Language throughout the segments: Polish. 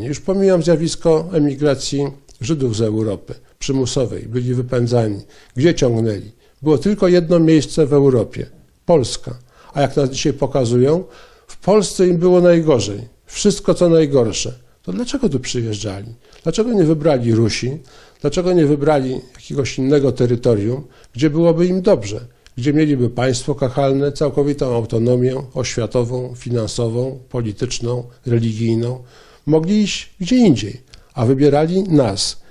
Już pomijam zjawisko emigracji Żydów z Europy, przymusowej, byli wypędzani. Gdzie ciągnęli? Było tylko jedno miejsce w Europie Polska. A jak nas dzisiaj pokazują, w Polsce im było najgorzej. Wszystko co najgorsze. To dlaczego tu przyjeżdżali? Dlaczego nie wybrali Rusi? Dlaczego nie wybrali jakiegoś innego terytorium, gdzie byłoby im dobrze? Gdzie mieliby państwo kachalne, całkowitą autonomię oświatową, finansową, polityczną, religijną? Mogli iść gdzie indziej, a wybierali nas.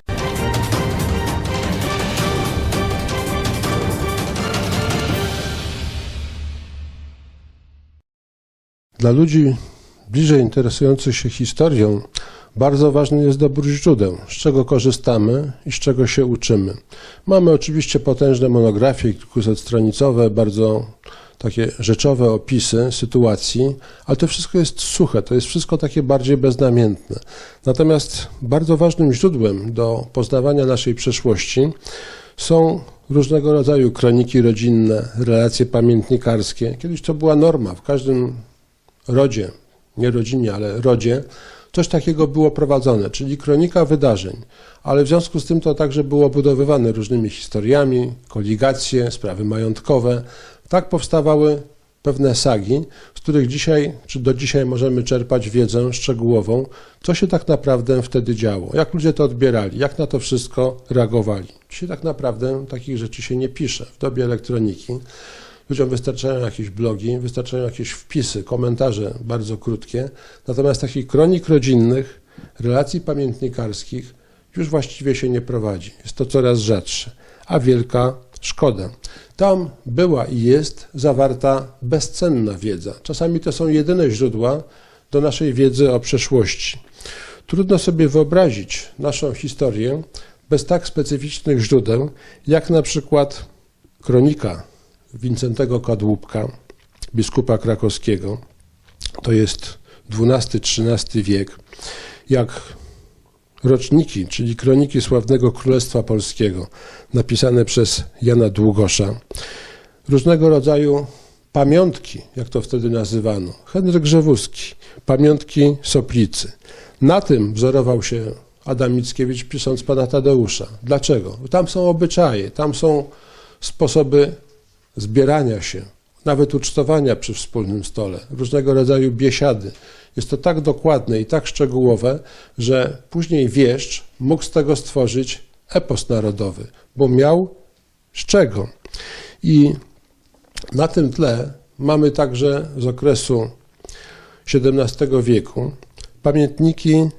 Dla ludzi bliżej interesujących się historią bardzo ważny jest dobór źródeł, z czego korzystamy i z czego się uczymy. Mamy oczywiście potężne monografie, kilkusetstronicowe, bardzo takie rzeczowe opisy sytuacji, ale to wszystko jest suche, to jest wszystko takie bardziej beznamiętne. Natomiast bardzo ważnym źródłem do poznawania naszej przeszłości są różnego rodzaju kroniki rodzinne, relacje pamiętnikarskie. Kiedyś to była norma w każdym rodzie, nie rodzinie, ale rodzie, coś takiego było prowadzone, czyli kronika wydarzeń, ale w związku z tym to także było budowywane różnymi historiami, koligacje, sprawy majątkowe. Tak powstawały pewne sagi, z których dzisiaj, czy do dzisiaj możemy czerpać wiedzę szczegółową, co się tak naprawdę wtedy działo, jak ludzie to odbierali, jak na to wszystko reagowali. Dzisiaj tak naprawdę takich rzeczy się nie pisze. W dobie elektroniki Ludziom wystarczają jakieś blogi, wystarczają jakieś wpisy, komentarze bardzo krótkie. Natomiast takich kronik rodzinnych, relacji pamiętnikarskich już właściwie się nie prowadzi. Jest to coraz rzadsze, a wielka szkoda. Tam była i jest zawarta bezcenna wiedza. Czasami to są jedyne źródła do naszej wiedzy o przeszłości. Trudno sobie wyobrazić naszą historię bez tak specyficznych źródeł, jak na przykład kronika Wincentego Kadłubka, biskupa krakowskiego, to jest XII-XIII wiek, jak roczniki, czyli kroniki sławnego Królestwa Polskiego, napisane przez Jana Długosza, różnego rodzaju pamiątki, jak to wtedy nazywano, Henryk Grzewuski, pamiątki Soplicy. Na tym wzorował się Adam Mickiewicz pisząc Pana Tadeusza. Dlaczego? Tam są obyczaje, tam są sposoby zbierania się, nawet ucztowania przy wspólnym stole, różnego rodzaju biesiady. Jest to tak dokładne i tak szczegółowe, że później wieszcz mógł z tego stworzyć epos narodowy, bo miał z czego. I na tym tle mamy także z okresu XVII wieku pamiętniki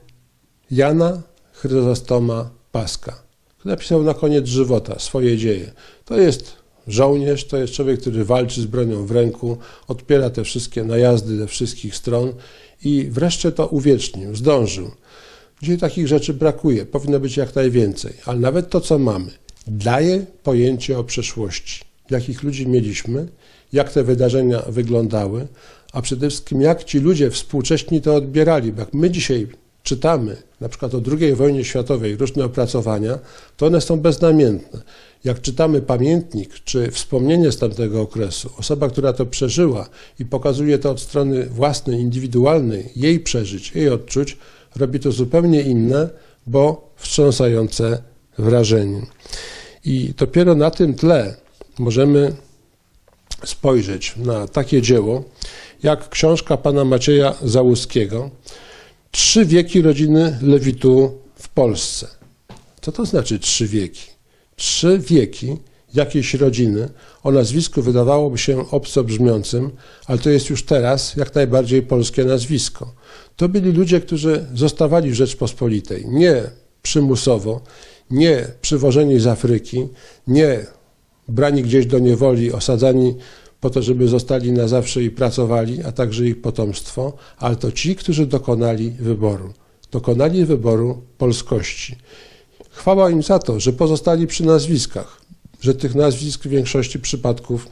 Jana Chryzostoma Paska, który napisał na koniec żywota swoje dzieje. To jest Żołnierz to jest człowiek, który walczy z bronią w ręku, odpiera te wszystkie najazdy ze wszystkich stron i wreszcie to uwiecznił, zdążył. Dzisiaj takich rzeczy brakuje, powinno być jak najwięcej, ale nawet to, co mamy, daje pojęcie o przeszłości, jakich ludzi mieliśmy, jak te wydarzenia wyglądały, a przede wszystkim jak ci ludzie współcześni to odbierali, jak my dzisiaj czytamy na przykład o II wojnie światowej różne opracowania, to one są beznamiętne. Jak czytamy pamiętnik czy wspomnienie z tamtego okresu, osoba, która to przeżyła i pokazuje to od strony własnej, indywidualnej, jej przeżyć, jej odczuć, robi to zupełnie inne, bo wstrząsające wrażenie. I dopiero na tym tle możemy spojrzeć na takie dzieło, jak książka pana Macieja Załuskiego, Trzy wieki rodziny Lewitu w Polsce. Co to znaczy trzy wieki? Trzy wieki jakiejś rodziny o nazwisku wydawałoby się obco brzmiącym, ale to jest już teraz jak najbardziej polskie nazwisko. To byli ludzie, którzy zostawali w Rzeczpospolitej nie przymusowo, nie przywożeni z Afryki, nie brani gdzieś do niewoli, osadzani po to, żeby zostali na zawsze i pracowali, a także ich potomstwo, ale to ci, którzy dokonali wyboru. Dokonali wyboru polskości. Chwała im za to, że pozostali przy nazwiskach, że tych nazwisk w większości przypadków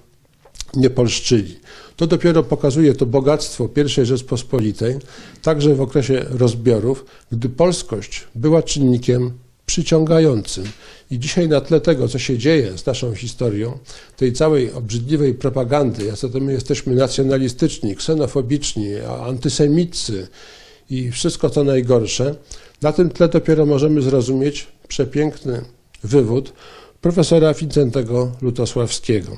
nie polszczyli. To dopiero pokazuje to bogactwo I Rzeczpospolitej, także w okresie rozbiorów, gdy polskość była czynnikiem przyciągającym. I dzisiaj na tle tego, co się dzieje z naszą historią, tej całej obrzydliwej propagandy, jak to my jesteśmy nacjonalistyczni, ksenofobiczni, antysemiccy i wszystko to najgorsze, na tym tle dopiero możemy zrozumieć przepiękny wywód profesora Wincentego Lutosławskiego.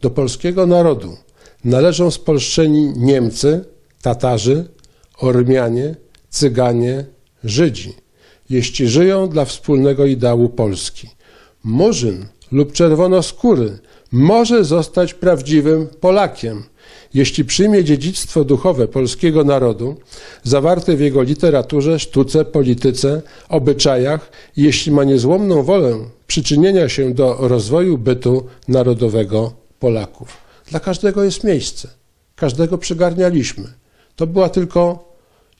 Do polskiego narodu należą spolszczeni Niemcy, Tatarzy, Ormianie, Cyganie, Żydzi, jeśli żyją dla wspólnego ideału Polski. Murzyn lub czerwonoskóry może zostać prawdziwym Polakiem, jeśli przyjmie dziedzictwo duchowe polskiego narodu, zawarte w jego literaturze, sztuce, polityce, obyczajach jeśli ma niezłomną wolę przyczynienia się do rozwoju bytu narodowego Polaków. Dla każdego jest miejsce, każdego przygarnialiśmy. To była tylko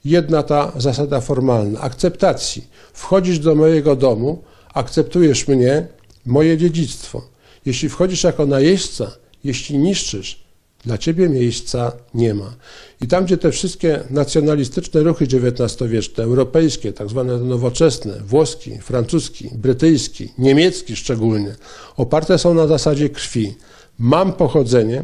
jedna ta zasada formalna akceptacji. Wchodzisz do mojego domu, akceptujesz mnie, moje dziedzictwo. Jeśli wchodzisz jako najeźdźca, jeśli niszczysz, dla ciebie miejsca nie ma. I tam, gdzie te wszystkie nacjonalistyczne ruchy XIX-wieczne, europejskie, tak zwane nowoczesne, włoski, francuski, brytyjski, niemiecki szczególnie, oparte są na zasadzie krwi. Mam pochodzenie,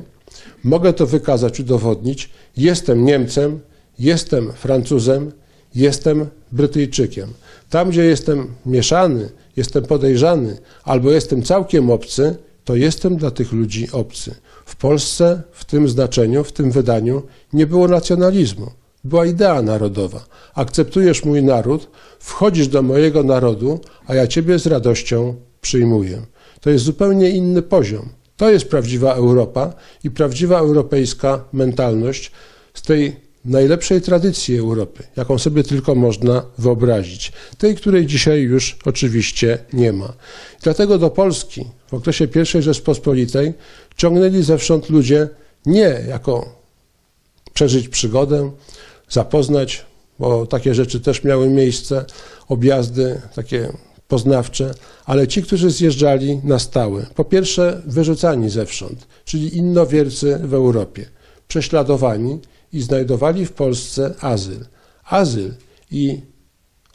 mogę to wykazać, udowodnić, jestem Niemcem, jestem Francuzem, jestem Brytyjczykiem. Tam, gdzie jestem mieszany, jestem podejrzany albo jestem całkiem obcy, to jestem dla tych ludzi obcy. W Polsce w tym znaczeniu, w tym wydaniu nie było nacjonalizmu. Była idea narodowa. Akceptujesz mój naród, wchodzisz do mojego narodu, a ja ciebie z radością przyjmuję. To jest zupełnie inny poziom. To jest prawdziwa Europa i prawdziwa europejska mentalność z tej najlepszej tradycji Europy, jaką sobie tylko można wyobrazić. Tej, której dzisiaj już oczywiście nie ma. Dlatego do Polski w okresie I Rzeczpospolitej ciągnęli zewsząd ludzie nie jako przeżyć przygodę, zapoznać, bo takie rzeczy też miały miejsce, objazdy takie poznawcze, ale ci, którzy zjeżdżali na stałe. Po pierwsze, wyrzucani zewsząd, czyli innowiercy w Europie, prześladowani i znajdowali w Polsce azyl. Azyl i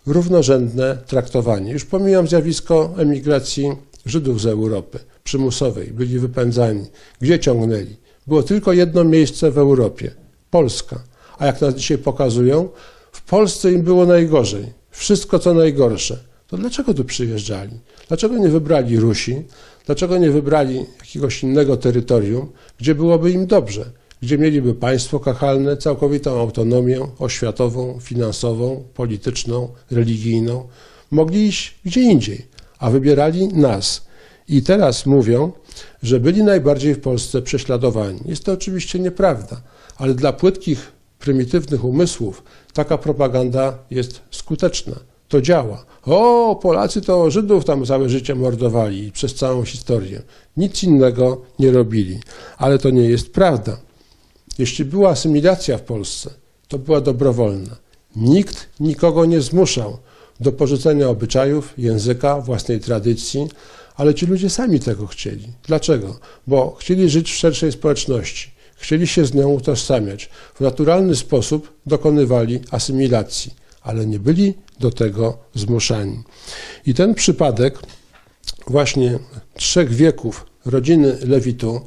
równorzędne traktowanie. Już pomijam zjawisko emigracji Żydów z Europy, przymusowej, byli wypędzani. Gdzie ciągnęli? Było tylko jedno miejsce w Europie Polska. A jak nas dzisiaj pokazują, w Polsce im było najgorzej. Wszystko co najgorsze. To dlaczego tu przyjeżdżali? Dlaczego nie wybrali Rusi? Dlaczego nie wybrali jakiegoś innego terytorium, gdzie byłoby im dobrze? Gdzie mieliby państwo kachalne, całkowitą autonomię oświatową, finansową, polityczną, religijną? Mogli iść gdzie indziej, a wybierali nas. I teraz mówią, że byli najbardziej w Polsce prześladowani. Jest to oczywiście nieprawda, ale dla płytkich, prymitywnych umysłów taka propaganda jest skuteczna. To działa. O, Polacy to Żydów tam całe życie mordowali przez całą historię. Nic innego nie robili. Ale to nie jest prawda. Jeśli była asymilacja w Polsce, to była dobrowolna. Nikt nikogo nie zmuszał do porzucenia obyczajów, języka, własnej tradycji, ale ci ludzie sami tego chcieli. Dlaczego? Bo chcieli żyć w szerszej społeczności, chcieli się z nią utożsamiać. W naturalny sposób dokonywali asymilacji, ale nie byli do tego zmuszani. I ten przypadek właśnie trzech wieków rodziny Lewitu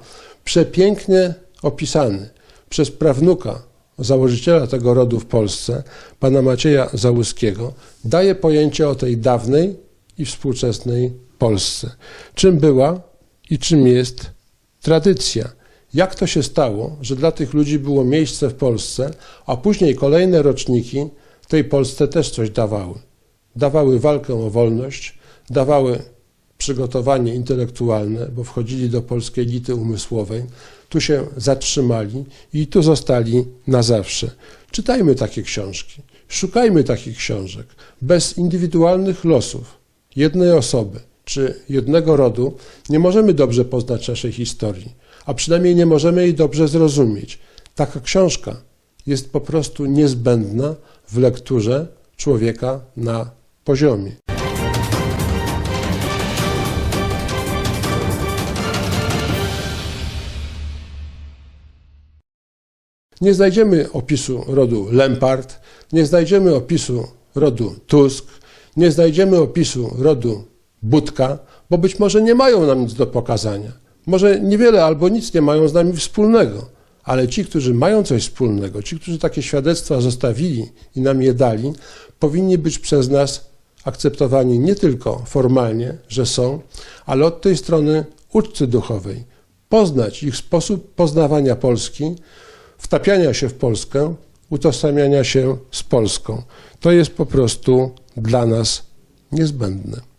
przepięknie opisany przez prawnuka, założyciela tego rodu w Polsce, pana Macieja Załuskiego, daje pojęcie o tej dawnej i współczesnej Polsce. Czym była i czym jest tradycja. Jak to się stało, że dla tych ludzi było miejsce w Polsce, a później kolejne roczniki tej Polsce też coś dawały. Dawały walkę o wolność, dawały przygotowanie intelektualne, bo wchodzili do polskiej elity umysłowej, tu się zatrzymali i tu zostali na zawsze. Czytajmy takie książki, szukajmy takich książek. Bez indywidualnych losów jednej osoby czy jednego rodu nie możemy dobrze poznać naszej historii, a przynajmniej nie możemy jej dobrze zrozumieć. Taka książka jest po prostu niezbędna w lekturze człowieka na poziomie. Nie znajdziemy opisu rodu Lempart, nie znajdziemy opisu rodu Tusk, nie znajdziemy opisu rodu Budka, bo być może nie mają nam nic do pokazania. Może niewiele albo nic nie mają z nami wspólnego, ale ci, którzy mają coś wspólnego, ci, którzy takie świadectwa zostawili i nam je dali, powinni być przez nas akceptowani nie tylko formalnie, że są, ale od tej strony uczcy duchowej, poznać ich sposób poznawania Polski, wtapiania się w Polskę, utożsamiania się z Polską. To jest po prostu dla nas niezbędne.